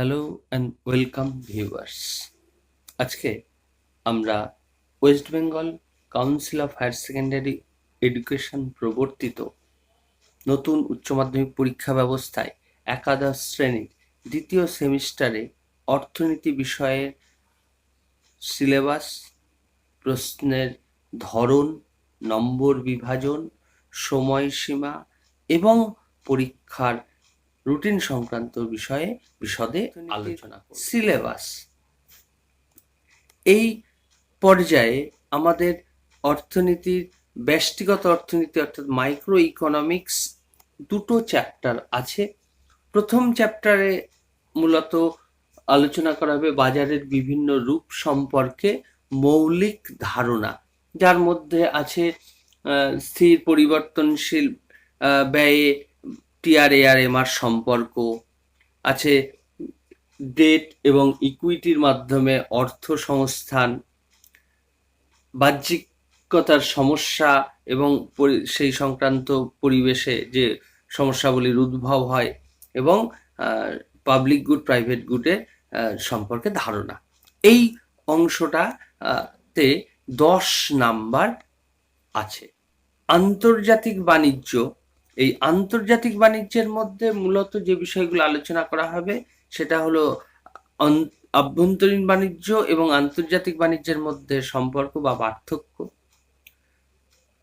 Hello and welcome viewers আজকে আমরা West Bengal council of higher secondary education প্রবর্তিত নতুন উচ্চ মাধ্যমিক পরীক্ষা ব্যবস্থায় একাদশ শ্রেণির দ্বিতীয় সেমিস্টারে অর্থনীতি বিষয়ের সিলেবাস, প্রশ্নের ধরন, নম্বর বিভাজন, সময়সীমা এবং পরীক্ষার রুটিন সংক্রান্ত বিষয়ে বিশদে আলোচনা করব। সিলেবাস। এই পর্যায়ে আমাদের অর্থনীতির ব্যষ্টিগত অর্থনীতি অর্থাৎ মাইক্রো ইকোনমিক্স দুটো চ্যাপ্টার আছে। প্রথম চ্যাপ্টারে মূলত আলোচনা করা হবে বাজারের বিভিন্ন রূপ সম্পর্কে মৌলিক ধারণা যার মধ্যে আছে স্থির পরিবর্তনশীল ব্যয়ে টিআরএআরএমআর সম্পর্ক আছে ডেট এবং ইকুইটির মাধ্যমে অর্থ সংস্থান, বাহ্যিকতার সমস্যা এবং সেই সংক্রান্ত পরিবেশে যে সমস্যাগুলির উদ্ভব হয় এবং পাবলিক গুড প্রাইভেট গুডের সম্পর্কে ধারণা। এই অংশটা তে দশ নাম্বার আছে। আন্তর্জাতিক বাণিজ্য এই আন্তর্জাতিক বাণিজ্যের মধ্যে মূলত যে বিষয়গুলো আলোচনা করা হবে, সেটা হলো আভ্যন্তরীণ বাণিজ্য এবং আন্তর্জাতিক বাণিজ্যের মধ্যে সম্পর্ক বা পার্থক্য,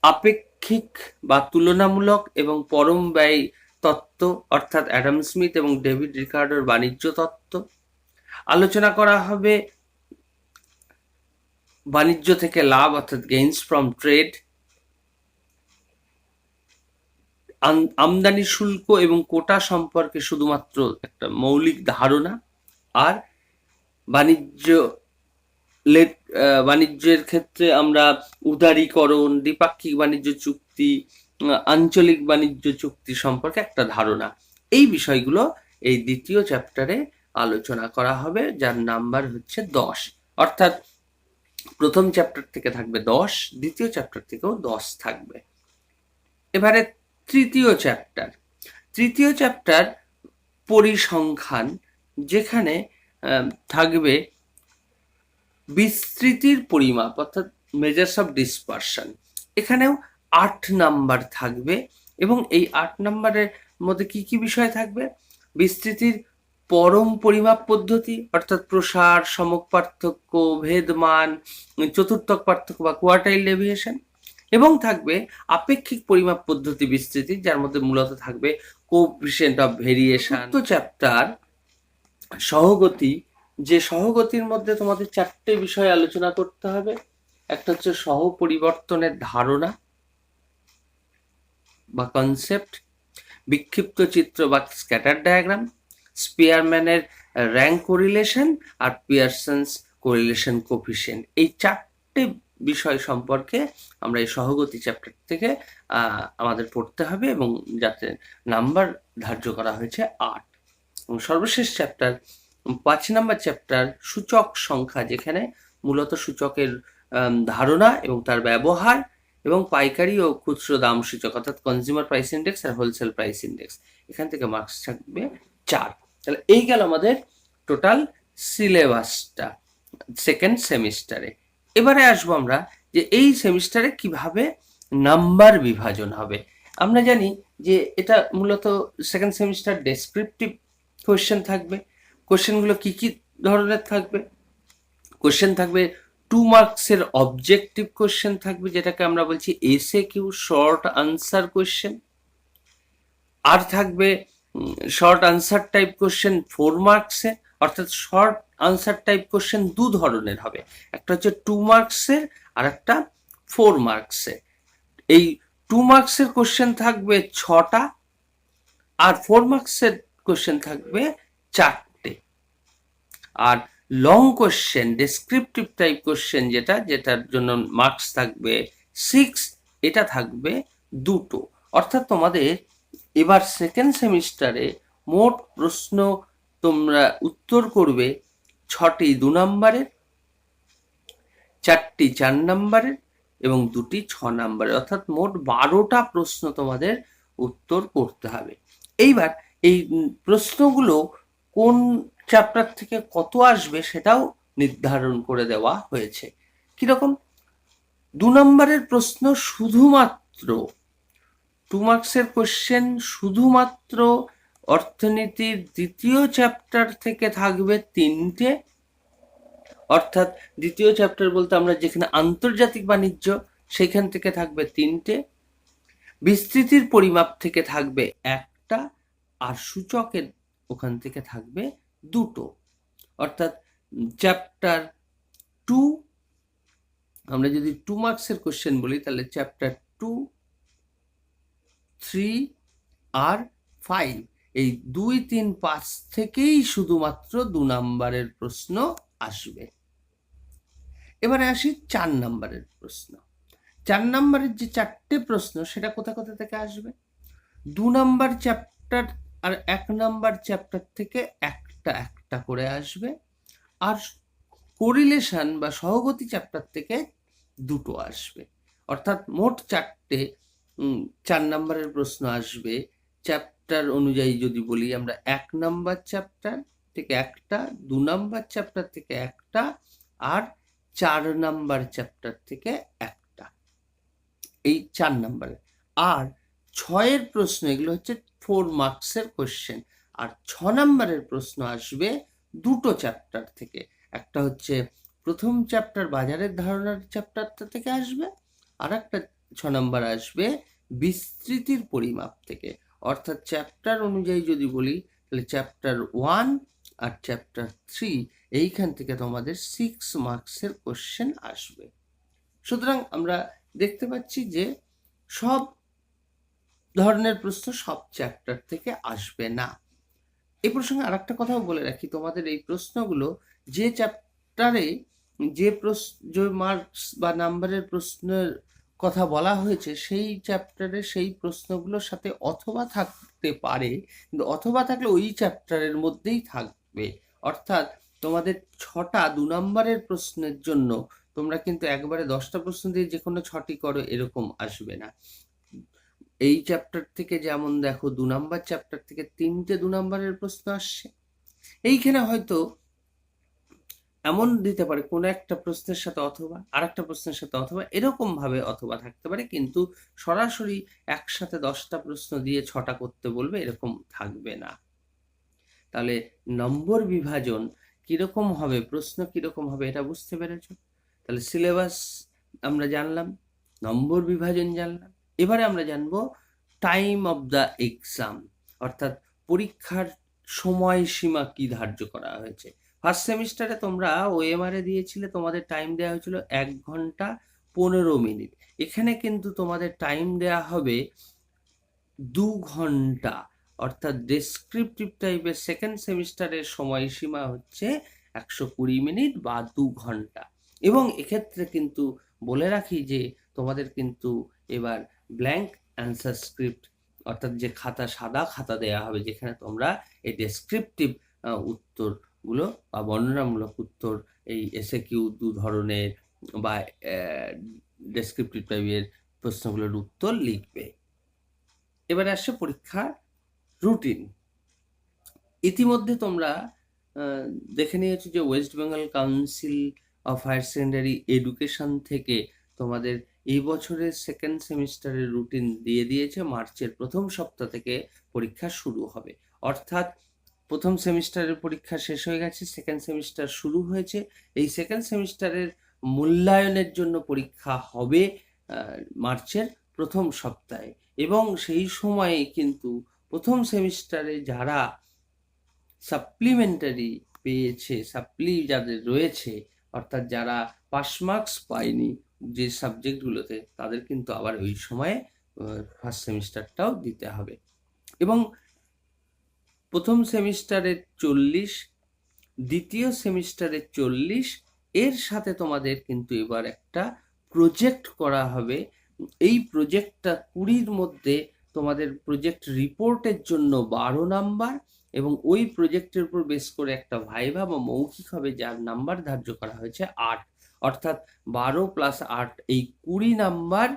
আপেক্ষিক বা তুলনামূলক এবং পরম ব্যয় তত্ত্ব, অর্থাৎ অ্যাডাম স্মিথ এবং ডেভিড রিকার্ডোর বাণিজ্য তত্ত্ব। আলোচনা করা হবে বাণিজ্য থেকে লাভ, অর্থাৎ গেইনস ফ্রম ট্রেড আমদানি শুল্ক এবং কোটা সম্পর্কে শুধুমাত্র একটা মৌলিক ধারণা আর বাণিজ্য বাণিজ্যের ক্ষেত্রে আমরা উদারীকরণ, দ্বিপাক্ষিক বাণিজ্য চুক্তি আঞ্চলিক বাণিজ্য চুক্তি সম্পর্কে একটা ধারণা। এই বিষয়গুলো এই দ্বিতীয় চ্যাপ্টারে আলোচনা করা হবে, যার নাম্বার হচ্ছে দশ। অর্থাৎ প্রথম চ্যাপ্টার থেকে থাকবে দশ, দ্বিতীয় চ্যাপ্টার থেকেও দশ থাকবে। এবারে তৃতীয় চ্যাপ্টার তৃতীয় চ্যাপ্টার পরিসংখ্যান, যেখানে থাকবে বিস্তৃতির পরিমাপ, অর্থাৎ মেজার্স অফ ডিসপারশন এখানেও আট নাম্বার থাকবে এবং এই আট নাম্বারের মধ্যে কি কি বিষয় থাকবে? বিস্তৃতির পরম পরিমাপ পদ্ধতি, অর্থাৎ প্রসার, সমক পার্থক্য, ভেদমান, চতুর্থক পার্থক্য বা কোয়ার্টাইল ডেভিয়েশন এবং থাকবে আপেক্ষিক পরিমাপ পদ্ধতি বিস্তৃতি যার মধ্যে মূলত থাকবে কোফিসিয়েন্ট অফ ভেরিয়েশন তো চ্যাপ্টার সহগতি। যে সহগতির মধ্যে তোমাদের চারটে বিষয় আলোচনা করতে হবে একটা হচ্ছে সহ পরিবর্তনের ধারণা বা কনসেপ্ট বিক্ষিপ্ত চিত্র বা স্ক্যাটার ডায়াগ্রাম স্পিয়ারম্যানের র্যাঙ্ক কোরিলেশন আর পিয়ারসন্স কোরিলেশন কোফিসিয়েন্ট এই চারটে বিষয় সম্পর্কে আমরা এই সহগতি চ্যাপ্টার থেকে আমাদের পড়তে হবে এবং যাতে নাম্বার ধার্য করা হয়েছে আট। এবং সর্বশেষ চ্যাপ্টার পাঁচ নাম্বার চ্যাপ্টার সূচক সংখ্যা, যেখানে মূলত সূচকের ধারণা এবং তার ব্যবহার এবং পাইকারি ও খুচরো দাম সূচক, অর্থাৎ কনজিউমার প্রাইস ইন্ডেক্স আর হোলসেল প্রাইস ইন্ডেক্স এখান থেকে মার্কস থাকবে চার। তাহলে এই গেল আমাদের টোটাল সিলেবাসটা সেকেন্ড সেমিস্টারে এবারে আসব আমরা যে এই সেমিস্টারে কীভাবে নাম্বার বিভাজন হবে। আমরা জানি যে এটা মূলত সেকেন্ড সেমিস্টার ডেসক্রিপটিভ কোয়েশ্চেন থাকবে। কোশ্চেনগুলো কি কি ধরনের থাকবে? কোশ্চেন থাকবে টু মার্কসের অবজেক্টিভ কোশ্চেন থাকবে, যেটাকে আমরা বলছি এসে কিউ শর্ট আনসার কোয়েশ্চেন আর থাকবে short answer type question four মার্কসে অর্থাৎ শর্ট আনসার টাইপ কোশ্চেন দু ধরনের হবে। একটা হচ্ছে টু মার্কসের আর একটা ফোর মার্কসের এই টু মার্কসের কোশ্চেন থাকবে ছটা, আর ফোর মার্কসের কোশ্চেন থাকবে চারটে। আর long question descriptive type question যেটা, যেটার জন্য মার্কস থাকবে সিক্স এটা থাকবে দুটো। অর্থাৎ তোমাদের এবার সেকেন্ড সেমিস্টারে মোট প্রশ্ন তোমরা উত্তর করবে ছটি দু নম্বরের, চারটি চার নম্বরের এবং দুটি ছ নম্বরের। অর্থাৎ মোট বারোটা প্রশ্ন তোমাদের উত্তর করতে হবে। এইবার এই প্রশ্নগুলো কোন চ্যাপ্টার থেকে কত আসবে সেটাও নির্ধারণ করে দেওয়া হয়েছে। কীরকম? দু নম্বরের প্রশ্ন শুধুমাত্র টু মার্কসের কোশ্চেন শুধুমাত্র অর্থনীতির দ্বিতীয় চ্যাপ্টার থেকে থাকবে তিনটে। অর্থাৎ দ্বিতীয় চ্যাপ্টার বলতে আমরা যেখানে আন্তর্জাতিক বাণিজ্য, সেখান থেকে থাকবে তিনটে। বিস্তৃতির পরিমাপ থেকে থাকবে একটা আর সূচকের ওখান থেকে থাকবে দুটো। অর্থাৎ চ্যাপ্টার টু আমরা যদি টু মার্কসের কোশ্চেন বলি, তাহলে চ্যাপ্টার টু থ্রি আর ফাইভ এই দুই তিন পাঁচ থেকেই শুধুমাত্র দু নাম্বারের প্রশ্ন আসবে। এবারে আসি চার নাম্বারের প্রশ্ন। চার নাম্বারের যে চারটে প্রশ্ন, সেটা কোথা কোথা থেকে আসবে? দু নাম্বার চ্যাপ্টার আর এক নাম্বার চ্যাপ্টার থেকে একটা একটা করে আসবে। আর কোরিলেশন বা সহগতি চ্যাপ্টার থেকে দুটো আসবে। অর্থাৎ মোট চারটে চার নাম্বারের প্রশ্ন আসবে। চ্যাপ্টার অনুযায়ী যদি বলি, আমরা এক নাম্বার চ্যাপ্টার থেকে একটা, দু নাম্বার চ্যাপ্টার থেকে একটা, আর চার নাম্বার চ্যাপ্টার থেকে একটা। এই চার নাম্বারে আর ছয়ের প্রশ্ন, এগুলো হচ্ছে ফোর মার্কসের কোশ্চেন আর ছ নাম্বারের প্রশ্ন আসবে দুটো চ্যাপ্টার থেকে। একটা হচ্ছে প্রথম চ্যাপ্টার বাজারের ধারণার চ্যাপ্টারটা থেকে আসবে, আর একটা ছ নাম্বার আসবে বিস্তৃতির পরিমাপ থেকে। অর্থাৎ চ্যাপ্টার অনুযায়ী যদি বলি, তাহলে চ্যাপ্টার ওয়ান আর চ্যাপ্টার থ্রি এইখান থেকে তোমাদের সিক্স মার্কসের কোশ্চেন আসবে। সুতরাং আমরা দেখতে পাচ্ছি যে সব ধরনের প্রশ্ন সব চ্যাপ্টার থেকে আসবে না। এই প্রসঙ্গে আর একটা কথাও বলে রাখি, তোমাদের এই প্রশ্নগুলো যে চ্যাপ্টারে যে প্রশ্ন, যে মার্কস বা নাম্বারের প্রশ্নের কথা বলা হয়েছে, সেই চ্যাপ্টারে সেই প্রশ্নগুলোর সাথে অথবা থাকতে পারে, কিন্তু অথবা থাকলে ওই চ্যাপ্টারের মধ্যেই থাকবে। অর্থাৎ তোমাদের ছটা দু নম্বরের প্রশ্নের জন্য তোমরা কিন্তু একবারে দশটা প্রশ্ন দিয়ে যে কোনো ছটি করো, এরকম আসবে না। এই চ্যাপ্টার থেকে যেমন দেখো, দু নম্বর চ্যাপ্টার থেকে তিনটে দু নম্বরের প্রশ্ন আসছে। এইখানে হয়তো এমন দিতে পারে, কোনো একটা প্রশ্নের সাথে অথবা আর একটা প্রশ্নের সাথে অথবা এরকম ভাবে অথবা থাকতে পারে, কিন্তু সরাসরি একসাথে দশটা প্রশ্ন দিয়ে ছটা করতে বলবে এরকম থাকবে না। তাহলে নম্বর বিভাজন কীরকম হবে, প্রশ্ন কীরকম হবে এটা বুঝতে পেরেছ? তাহলে সিলেবাস আমরা জানলাম, নম্বর বিভাজন জানলাম, এবারে আমরা জানব টাইম অফ দ্য এক্সাম, অর্থাৎ পরীক্ষার সময়সীমা কি ধার্য করা হয়েছে। ফার্স্ট সেমিস্টারে তোমরা ওএমআরে দিয়েছিলে, তোমাদের টাইম দেওয়া হয়েছিল এক ঘণ্টা পনেরো মিনিট। এখানে কিন্তু তোমাদের টাইম দেওয়া হবে দু ঘণ্টা। অর্থাৎ ডেসক্রিপটিভ টাইপের সেকেন্ড সেমিস্টারের সময়সীমা হচ্ছে একশো কুড়ি মিনিট বা দু ঘণ্টা। এবং এক্ষেত্রে কিন্তু বলে রাখি যে তোমাদের কিন্তু এবার ব্ল্যাঙ্ক অ্যান্সার স্ক্রিপ্ট অর্থাৎ যে খাতা, সাদা খাতা দেয়া হবে, যেখানে তোমরা এই ডেসক্রিপটিভ উত্তরগুলো বা বর্ণনামূলক উত্তর এই এসে কিউ দু ধরনের বা ডেসক্রিপটিভ টাইপের প্রশ্নগুলোর উত্তর লিখবে। এবারে আসছে পরীক্ষার রুটিন ইতিমধ্যে তোমরা দেখে নিয়েছো যে West Bengal council of higher secondary education থেকে তোমাদের এই বছরের সেকেন্ড সেমিস্টারের রুটিন দিয়ে দিয়েছে মার্চের প্রথম সপ্তাহ থেকে পরীক্ষা শুরু হবে। অর্থাৎ প্রথম সেমিস্টারের পরীক্ষা শেষ হয়ে গেছে সেকেন্ড সেমিস্টার শুরু হয়েছে। এই সেকেন্ড সেমিস্টারের মূল্যায়নের জন্য পরীক্ষা হবে মার্চের প্রথম সপ্তাহে। এবং সেই সময়ে কিন্তু প্রথম সেমিস্টারে যারা সাপ্লিমেন্টারি পেয়েছে সাপ্লি যাদের রয়েছে, অর্থাৎ যারা পাস মার্কস পায়নি যে সাবজেক্টগুলোতে তাদের কিন্তু আবার ওই সময়ে ফার্স্ট সেমিস্টারটাও দিতে হবে। এবং প্রথম সেমিস্টারে চল্লিশ, দ্বিতীয় সেমিস্টারে চল্লিশ, এর সাথে তোমাদের কিন্তু এবার একটা প্রজেক্ট করা হবে। এই প্রজেক্টটা কুড়ির মধ্যে তোমাদের প্রজেক্ট রিপোর্টের জন্য বারো নাম্বার এবং ওই প্রজেক্টের উপর বেস করে একটা ভাইভা বা মৌখিক হবে যার নাম্বার ধার্য করা হয়েছে আট। অর্থাৎ বারো প্লাস আট এই কুড়ি নাম্বার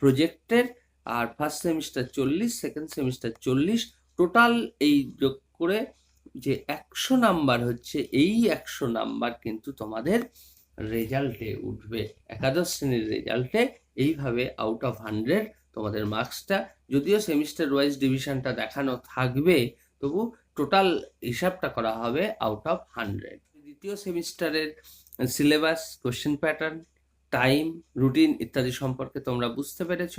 প্রজেক্টের আর ফার্স্ট সেমিস্টার চল্লিশ সেকেন্ড সেমিস্টার চল্লিশ টোটাল এই যোগ করে যে একশো নাম্বার হচ্ছে, এই একশো নাম্বার কিন্তু তোমাদের রেজাল্টে উঠবে। একাদশ শ্রেণির রেজাল্টে এইভাবে আউট অফ হান্ড্রেড তোমাদের মার্কসটা যদিও সেমিস্টার ওয়াইজ ডিভিশনটা দেখানো থাকবে, তবু টোটাল হিসাবটা করা হবে আউট অফ হান্ড্রেড দ্বিতীয় সেমিস্টারের syllabus question pattern time routine ইত্যাদি সম্পর্কে তোমরা বুঝতে পেরেছ।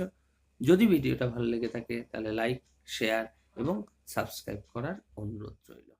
যদি ভিডিওটা ভালো লেগে থাকে তাহলে লাইক শেয়ার এবং সাবস্ক্রাইব করার অনুরোধ রইল।